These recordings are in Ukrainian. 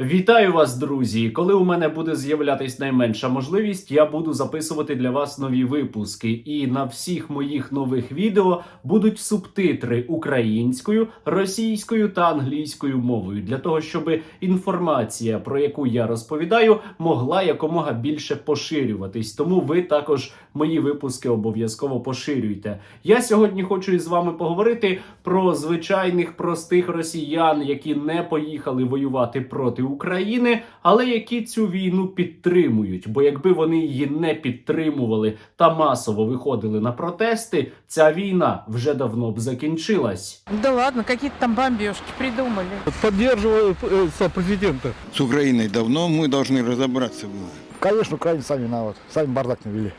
Вітаю вас, друзі! Коли у мене буде з'являтись найменша можливість, я буду записувати для вас нові випуски. І на всіх моїх нових відео будуть субтитри українською, російською та англійською мовою для того, щоб інформація, про яку я розповідаю, могла якомога більше поширюватись. Тому ви також мої випуски обов'язково поширюйте. Я сьогодні хочу із вами поговорити про звичайних простих росіян, які не поїхали воювати проти України, але які цю війну підтримують. Бо якби вони її не підтримували та масово виходили на протести, ця війна вже давно б закінчилась. Да ладно, какие-то там бомбежки придумали. Поддерживаю э, со- президента. С Украиной давно мы должны разобраться было. Конечно, украинцы сами виноваты. Сами бардак навели.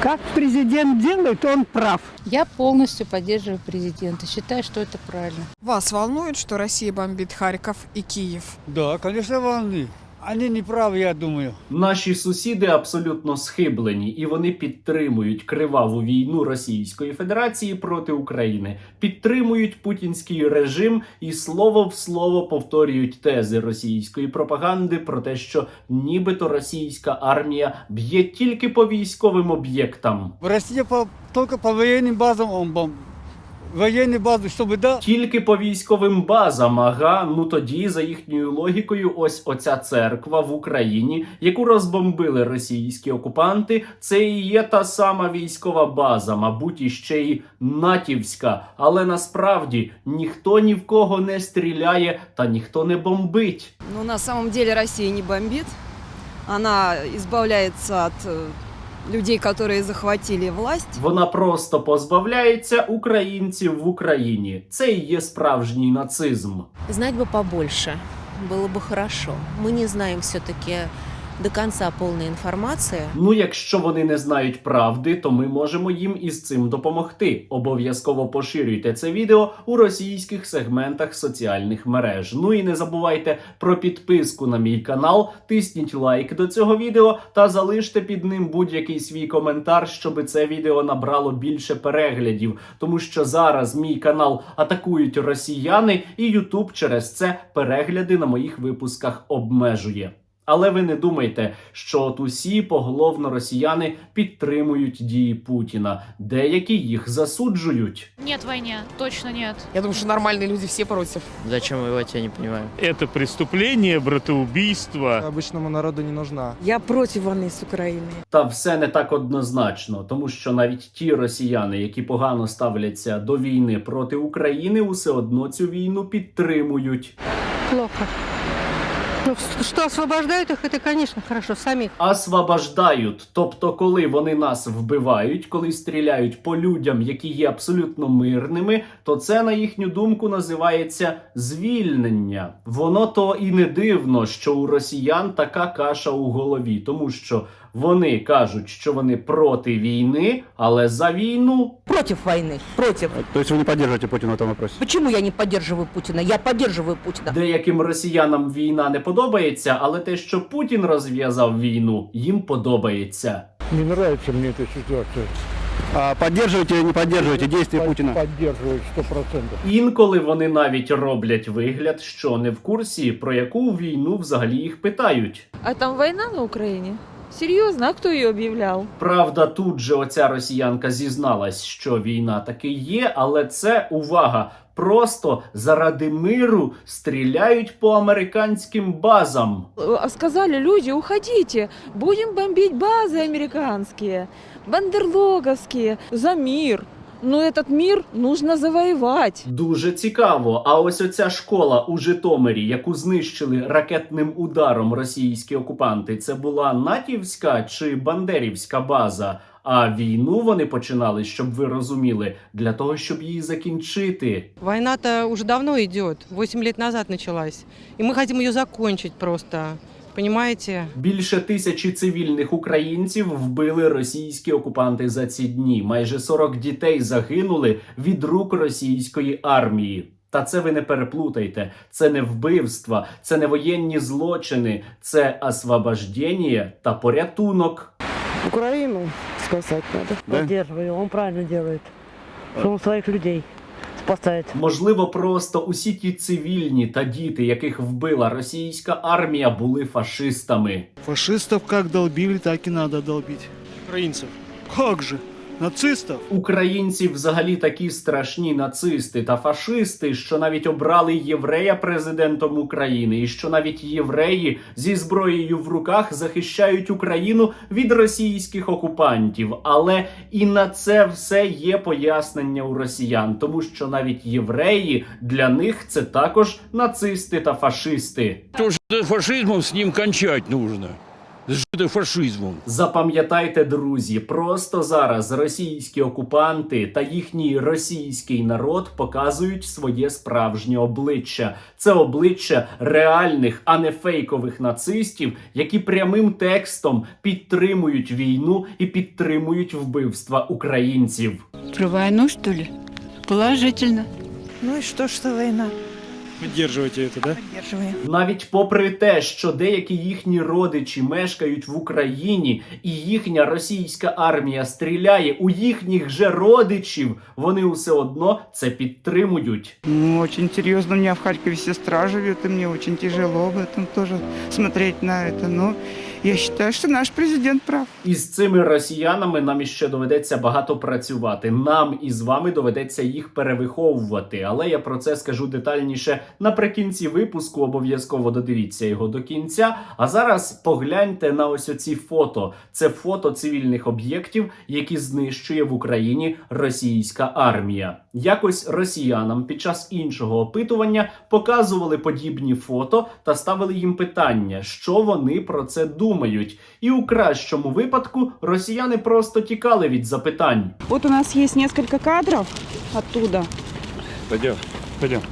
Как президент делает, он прав. Я полностью поддерживаю президента. Считаю, что это правильно. Вас волнует, что Россия бомбит Харьков и Киев? Да, конечно, волны. Они не правы, я думаю. Наші сусіди абсолютно схиблені, і вони підтримують криваву війну Російської Федерації проти України, підтримують путінський режим і слово в слово повторюють тези російської пропаганди про те, що нібито російська армія б'є тільки по військовим об'єктам. Россия по, только по военным базам он бом... Военные базы, чтобы да, Тільки по військовим базам, ага, ну тоді, за їхньою логікою, ось оця церква в Україні, яку розбомбили російські окупанти, це і є та сама військова база, мабуть, іще й натівська. Але насправді ніхто ні в кого не стріляє та ніхто не бомбить. Ну, на самом деле Россия не бомбит. Она избавляется от э, людей, которые захватили власть. Вона просто позбавляється українців в Україні. Це і є справжній нацизм. Знать бы побольше, было бы хорошо. Мы не знаем все-таки до конца полной информации. Ну, якщо вони не знають правди, то ми можемо їм із цим допомогти. Обов'язково поширюйте це відео у російських сегментах соціальних мереж. Ну і не забувайте про підписку на мій канал, тисніть лайк до цього відео та залиште під ним будь-який свій коментар, щоб це відео набрало більше переглядів. Тому що зараз мій канал атакують росіяни, і Ютуб через це перегляди на моїх випусках обмежує. Але ви не думайте, що от усі поголовно росіяни підтримують дії Путіна, деякі їх засуджують. Нет войне, точно нет. Я думаю, что нормальные люди все против. Зачем воевать, я не понимаю. Это преступление, братоубийство. Обычному народу не нужна. Я против войны с Украиной. Та все не так однозначно, тому що навіть ті росіяни, які погано ставляться до війни проти України, усе одно цю війну підтримують. Плохо. Ну, Що освобождають їх, це, звісно, хорошо. самі. Освобождають, тобто, коли вони нас вбивають, коли стріляють по людям, які є абсолютно мирними, то це на їхню думку називається звільнення. Воно то і не дивно, що у росіян така каша у голові, тому що вони кажуть, що вони проти війни, але за війну. Против войны. Против. То есть вы не поддерживаете Путина в этом вопросе? Почему я не поддерживаю Путина? Я поддерживаю Путина. Деяким росіянам війна не подобається, але те, що Путін розв'язав війну, їм подобається. Не нравится мне эта ситуация. а, поддерживайте или не поддерживайте действия Под- Путина. Поддерживаю сто процентов. Інколи вони навіть роблять вигляд, що не в курсі, про яку війну взагалі їх питають. А там война на Украине? Серьезно? А хто її об'являв? Правда, тут же оця росіянка зізналась, що війна таки є, але це увага. Просто заради миру стріляють по американським базам. А сказали люди, уходите, будем бомбити бази американські, бандерлоговські за мир. Но этот мир нужно завоевать. Дуже цікаво. А ось оця школа у Житомирі, яку знищили ракетним ударом російські окупанти, це була натівська чи бандерівська база. А війну вони починали, щоб ви розуміли, для того, щоб її закінчити. Война-то уже давно идет. Восемь лет назад началась. И мы хотим ее закончить просто. Понимаете? Більше тисячі цивільних українців вбили російські окупанти за ці дні. Майже 40 дітей загинули від рук російської армії. Та це ви не переплутайте. Це не вбивства, це не воєнні злочини, це освобождення та порятунок. Украину спасать надо. Да? Поддерживаю. Он правильно делает. Что он своих людей поставить. Можливо, просто усі ті цивільні та діти, яких вбила російська армія, були фашистами. Фашистов як долбили, так і надо долбити. Українців. Як же? Нацистов? Українці взагалі такі страшні нацисти та фашисти, що навіть обрали єврея президентом України, і що навіть євреї зі зброєю в руках захищають Україну від російських окупантів. Але і на це все є пояснення у росіян, тому що навіть євреї для них це також нацисти та фашисти. То, что фашизмом с ним кончать нужно. С фашизмом. Запам'ятайте, друзі, просто зараз російські окупанти та їхній російський народ показують своє справжнє обличчя. Це обличчя реальних, а не фейкових нацистів, які прямим текстом підтримують війну і підтримують вбивства українців. Про войну, что ли? Положительно. Ну и что, что война? Поддерживаете это, да? Поддерживаем. Навіть попри те, що деякі їхні родичі мешкають в Україні, і їхня російська армія стріляє у їхніх же родичів, вони усе одно це підтримують. Ну, очень серьезно. У меня в Харькове сестра живет, и мне очень тяжело об этом тоже смотреть на это. Но я считаю, что наш президент прав. І з цими росіянами нам іще доведеться багато працювати. Нам і з вами доведеться їх перевиховувати. Але я про це скажу детальніше наприкінці випуску. Обов'язково додивіться його до кінця. А зараз погляньте на ось оці фото. Це фото цивільних об'єктів, які знищує в Україні російська армія. Якось росіянам під час іншого опитування показували подібні фото та ставили їм питання, що вони про це думають. І у кращому випадку росіяни просто тікали від запитань. Вот у нас есть несколько кадров оттуда. Пойдем, пойдем.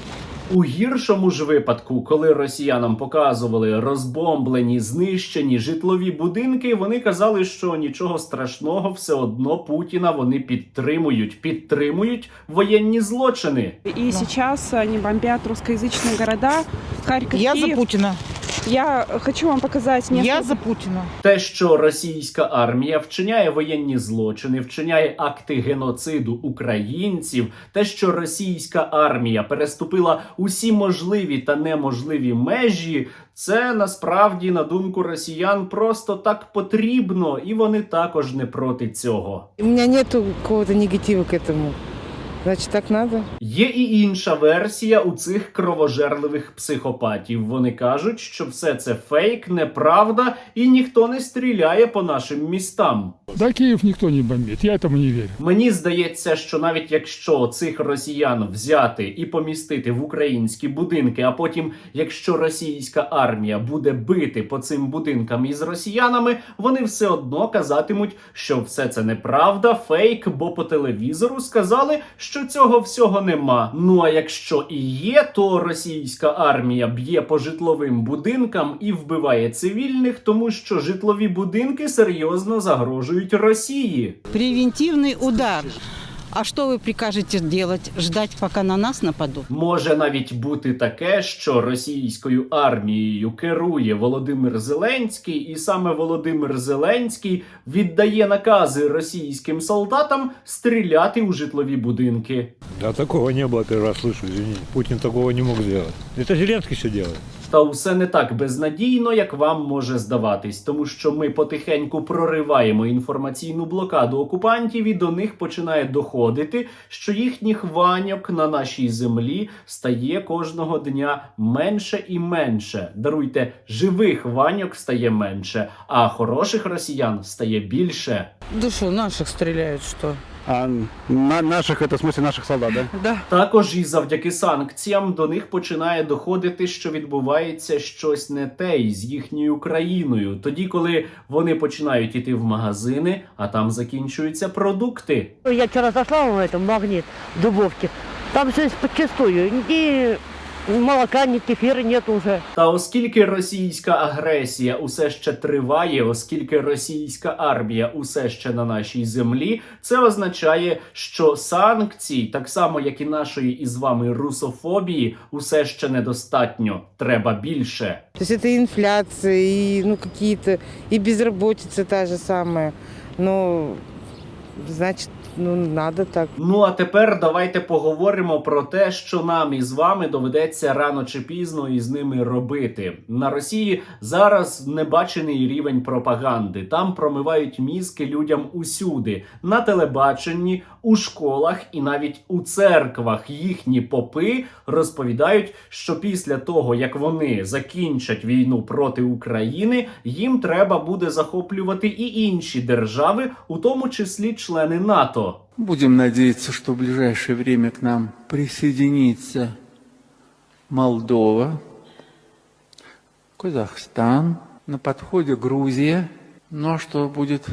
У гіршому ж випадку, коли росіянам показували розбомблені, знищені житлові будинки, вони казали, що нічого страшного, все одно Путіна вони підтримують, підтримують воєнні злочини. І сейчас вони бомблять русскоязычные міста, Харків. Я за Киев. Я хочу вам показать несколько... Я за Путина. Те, що російська армія вчиняє воєнні злочини, вчиняє акти геноциду українців, те, що російська армія переступила усі можливі та неможливі межі, це насправді, на думку росіян, просто так потрібно, і вони також не проти цього. У меня нету какого-то негатива к этому. Значит, так надо. Є і інша версія у цих кровожерливих психопатів. Вони кажуть, що все це фейк, неправда, і ніхто не стріляє по нашим містам. Да, Киев никто не бомбит, я этому не верю. Мені здається, що навіть якщо цих росіян взяти і помістити в українські будинки, а потім, якщо російська армія буде бити по цим будинкам із росіянами, вони все одно казатимуть, що все це неправда, фейк, бо по телевізору сказали, що цього всього нема. Ну а якщо і є, то російська армія б'є по житловим будинкам і вбиває цивільних, тому що житлові будинки серйозно загрожують Росії. Превентивний удар. А что вы прикажете делать? Ждать, пока на нас нападут? Може навіть бути таке, що російською армією керує Володимир Зеленський, і саме Володимир Зеленський віддає накази російським солдатам стріляти у житлові будинки. Да, такого не было, первый раз слышу, извини. Путин такого не мог сделать. Это Зеленский все делает. Та усе не так безнадійно, як вам може здаватись, тому що ми потихеньку прориваємо інформаційну блокаду окупантів, і до них починає доходити, що їхніх ваньок на нашій землі стає кожного дня менше і менше. Даруйте, живих ваньок стає менше, а хороших росіян стає більше. Что, наших стреляют, что? А на наших, это в смысле наших солдат, да? Да. Також і завдяки санкціям до них починає доходити, що відбувається щось не те із їхньою країною. Тоді, коли вони починають іти в магазини, а там закінчуються продукти. Я вчера зашла в этом магнит Дубовки. Там все подчистую. Ни молока, ни кефира нет уже. Та оскільки російська агресія усе ще триває, оскільки російська армія усе ще на нашій землі, це означає, що санкцій, так само як і нашої із вами русофобії, усе ще недостатньо. Треба більше. То есть это и инфляция, и ну какие-то, и безработица та же самая. Но, значит, Ну, надо так. Ну а тепер давайте поговоримо про те, що нам із вами доведеться рано чи пізно із ними робити. На Росії зараз небачений рівень пропаганди. Там промивають мізки людям усюди на телебаченні, у школах і навіть у церквах. Їхні попи розповідають, що після того як вони закінчать війну проти України, їм треба буде захоплювати і інші держави, у тому числі члени НАТО. Будем надеяться, что в ближайшее время к нам присоединится Молдова, Казахстан, на подходе Грузия. Ну а что будет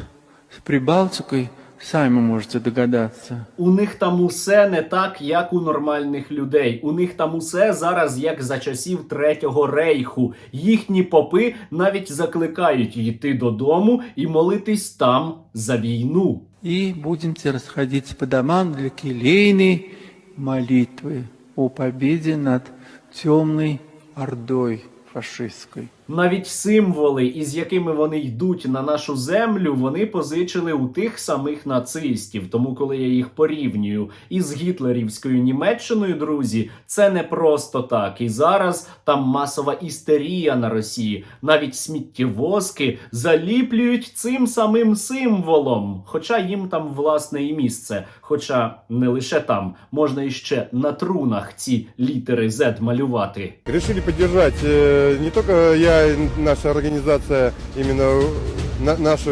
с Прибалтикой, сами можете догадаться. У них там усе не так, як у нормальних людей. У них там усе зараз як за часів Третього рейху. Їхні попи навіть закликають йти додому і молитись там за війну. И будемте расходиться по домам для келейной молитвы о победе над темной ордой фашистской. Навіть символи, із якими вони йдуть на нашу землю, вони позичили у тих самих нацистів. Тому, коли я їх порівнюю із гітлерівською Німеччиною, друзі, це не просто так. І зараз там масова істерія на Росії. Навіть сміттєвозки заліплюють цим самим символом. Хоча їм там власне і місце. Хоча не лише там можна іще на трунах ці літери Z малювати. Решили поддержать э, не только я, и наша организация, именно на- наши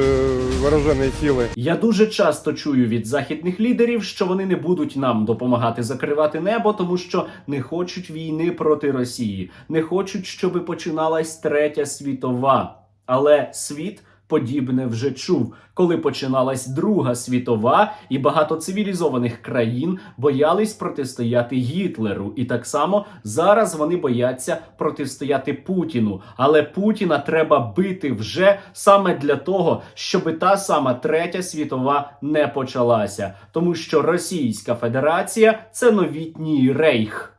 вооруженные силы. Я дуже часто чую від західних лідерів, що вони не будуть нам допомагати закривати небо, тому що не хочуть війни проти Росії, не хочуть, щоби починалась третя світова. Але світ подібне вже чув, коли починалась Друга світова, і багато цивілізованих країн боялись протистояти Гітлеру. І так само зараз вони бояться протистояти Путіну. Але Путіна треба бити вже саме для того, щоб та сама третя світова не почалася, тому що Російська Федерація це новітній рейх.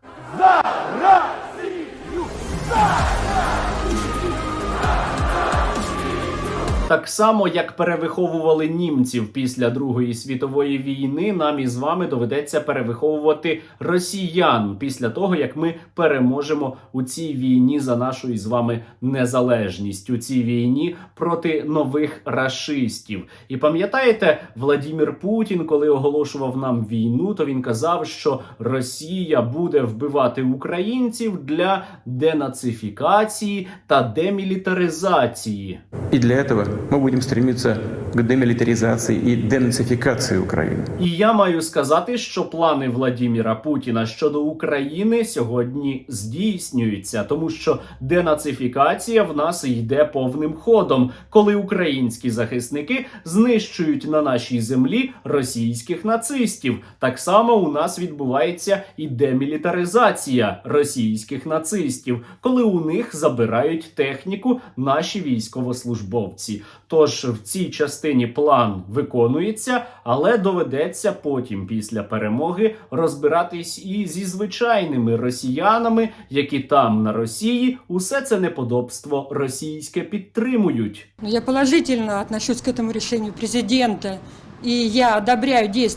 Так само, як перевиховували німців після Другої світової війни, нам із вами доведеться перевиховувати росіян після того, як ми переможемо у цій війні за нашу із вами незалежність, у цій війні проти нових рашистів. І пам'ятаєте, Владімір Путін, коли оголошував нам війну, то він казав, що Росія буде вбивати українців для денацифікації та демілітаризації. И для этого мы будем стремиться к демилитаризации и денацификации Украины. І я маю сказати, що плани Владіміра Путіна щодо України сьогодні здійснюються, тому що денацифікація в нас йде повним ходом, коли українські захисники знищують на нашій землі російських нацистів. Так само у нас відбувається і демілітаризація російських нацистів, коли у них забирають техніку наші військовослужбовці. Тож в цій частині план виконується, але доведеться потім, після перемоги, розбиратись і зі звичайними росіянами, які там на Росії усе це неподобство російське підтримують. Я положительно отношусь к этому рішенню президента. И я одобряю дії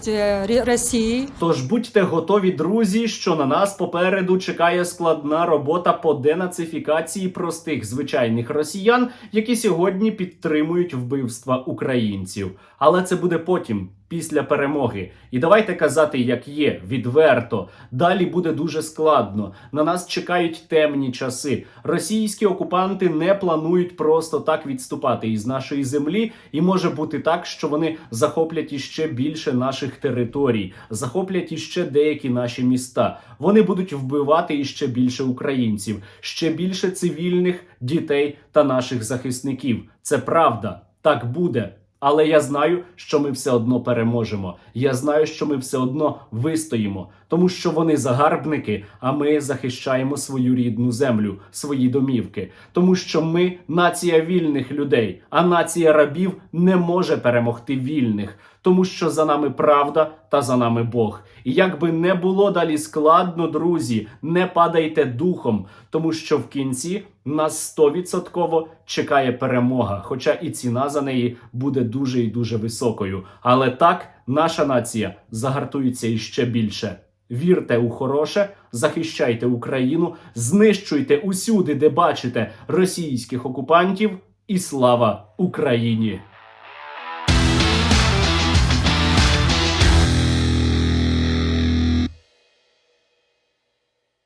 Росії. Тож будьте готові, друзі, що на нас попереду чекає складна робота по денацифікації простих звичайних росіян, які сьогодні підтримують вбивства українців. Але це буде потім. Після перемоги, і давайте казати, як є, відверто. Далі буде дуже складно. На нас чекають темні часи. Російські окупанти не планують просто так відступати із нашої землі, і може бути так, що вони захоплять іще більше наших територій, захоплять іще деякі наші міста. Вони будуть вбивати іще більше українців, ще більше цивільних дітей та наших захисників. Це правда, так буде. Але я знаю, що ми все одно переможемо. Я знаю, що ми все одно вистоїмо, тому що вони загарбники, а ми захищаємо свою рідну землю, свої домівки. Тому що ми нація вільних людей, а нація рабів не може перемогти вільних. Тому що за нами правда та за нами Бог. І як би не було далі складно, друзі, не падайте духом, тому що в кінці нас стовідсотково чекає перемога, хоча і ціна за неї буде дуже і дуже високою. Але так наша нація загартується іще більше. Вірте у хороше, захищайте Україну, знищуйте усюди, де бачите російських окупантів, і слава Україні!